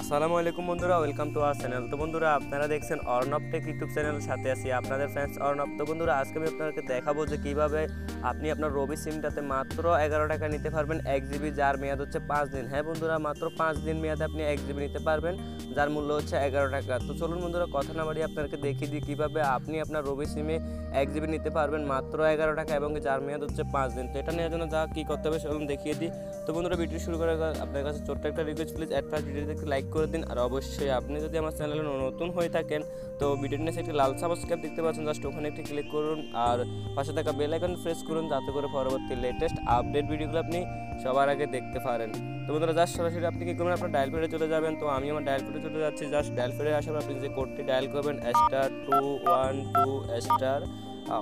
আসসালামু আলাইকুম বন্ধুরা, ওয়েলকাম টু আওয়ার চ্যানেল। তো বন্ধুরা, আপনারা দেখছেন অর্ণব টেক ইউটিউব চ্যানেল, সাথে আছি আপনাদের ফ্রেন্ডস অর্ণব। তো বন্ধুরা, আজকে আমি আপনাদেরকে দেখাবো যে কীভাবে আপনি আপনার রবি সিমটাতে মাত্র এগারো টাকা নিতে পারবেন, এক জিবি যার মেয়াদ হচ্ছে পাঁচ দিন। হ্যাঁ বন্ধুরা, মাত্র পাঁচ দিন মেয়াদে আপনি এক জিবি নিতে পারবেন, যার মূল্য হচ্ছে এগারো টাকা। তো চলুন বন্ধুরা, কথা না বাড়িয়ে আপনাদেরকে দেখিয়ে দিই কীভাবে আপনি আপনার রবি সিমে এক জিবি নিতে পারবেন মাত্র এগারো টাকা এবং যার মেয়াদ হচ্ছে পাঁচ দিন। তো এটা নেওয়ার জন্য যা কী করতে হবে সেগুলো দেখিয়ে দিই। তো বন্ধুরা ভিডিও শুরু করার আপনার কাছে ছোট্ট একটা রিকোয়েস্ট প্লিজ অ্যাট ফার্স্ট ভিডিওতে লাইক করে দিন। আর অবশ্যই আপনি যদি আমার চ্যানেলে নতুন হয়ে থাকেন, তো ভিডিওটি নিচে একটি লাল সাবস্ক্রাইব দেখতে পাচ্ছেন। জাস্ট ওখানে একটি ক্লিক করুন। আর পাশে থাকা বেল আইকন প্রেস করুন, যাতে করে পরবর্তী লেটেস্ট আপডেট ভিডিওগুলো আপনি সবার আগে দেখতে পারেন। তো বন্ধুরা জাস্ট সরাসরি আপনি কি করবেন? আপনার ডায়াল পেডে চলে যাবেন। তো আমি আমার ডায়াল পেডে চলে যাচ্ছি। জাস্ট ডায়াল পেডে আসার আপনি যে কোডটি ডায়াল করবেন star two one two star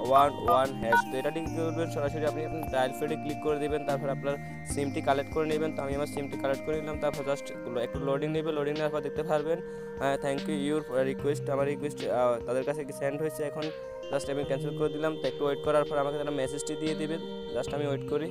one one hash তো এটা ঠিক করবেন সরাসরি আপনি আপনার ডায়াল ফেডে ক্লিক করে দেবেন, তারপর আপনার সিমটি কালেক্ট করে নেবেন। তো আমি আমার সিমটি কালেক্ট করে নিলাম, তারপর জাস্ট একটু লোডিং নেবে লোডিং নেওয়ার পর দেখতে পারবেন থ্যাংক ইউ ইউর রিকোয়েস্ট আমার রিকোয়েস্ট তাদের কাছে সেন্ড হয়েছে এখন। জাস্ট আমি ক্যান্সেল করে দিলাম, তো একটু ওয়েট করার পর আমাকে তারা মেসেজটি দিয়ে দেবেন। জাস্ট আমি ওয়েট করি।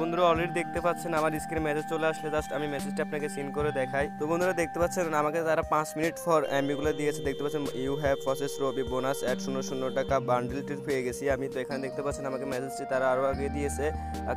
বন্ধুরা অলরেডি দেখতে পাচ্ছেন আমার স্ক্রিনে মেসেজ চলে আসলে জাস্ট আমি মেসেজটা আপনাকে সিন করে দেখাই। তো বন্ধুরা দেখতে পাচ্ছেন, আমাকে তারা পাঁচ মিনিট ফর এমবিগুলো দিয়েছে। দেখতে পাচ্ছেন you have process Robi bonus এক শূন্য শূন্য টাকা বান্ডেলটি পেয়ে গেছি। আমি তো এখানে দেখতে পাচ্ছেন, আমাকে মেসেজটি তারা আরও আগে দিয়েছে।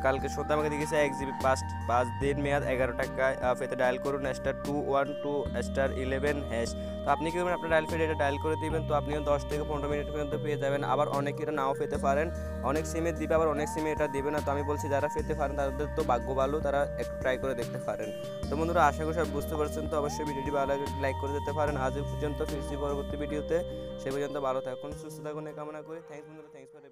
কালকে সন্ধ্যা আমাকে দিয়েছে এক জিবি পাঁচ পাঁচ দিন মেয়াদ এগারো টাকায়। ফেতে ডায়াল করুন star two one two star eleven hash তো আপনি কি আপনার ডায়াল ফেড এটা ডায়াল করে দিবেন, তো আপনিও দশ থেকে পনেরো মিনিট পর্যন্ত পেয়ে যাবেন। আবার অনেকে এটা নাও পেতে পারেন। অনেক সিমে দিবে, আবার অনেক সিমে এটা দিবে না। তো আমি বলছি, যারা পেতে পারেন তাদের তো ভাগ্য ভালো, তারা একটু ট্রাই করে দেখতে পারেন। তো বন্ধুরা, আশা করি সব বুঝতে পারছেন। তো অবশ্যই ভিডিওটি ভালো লাগে লাইক করে দিতে পারেন। আজ পর্যন্ত ফিরছি পরবর্তী ভিডিওতে। সে পর্যন্ত ভালো থাকুন, সুস্থ থাকুন কামনা করি। থ্যাংকস বন্ধুরা থ্যাংকস ফর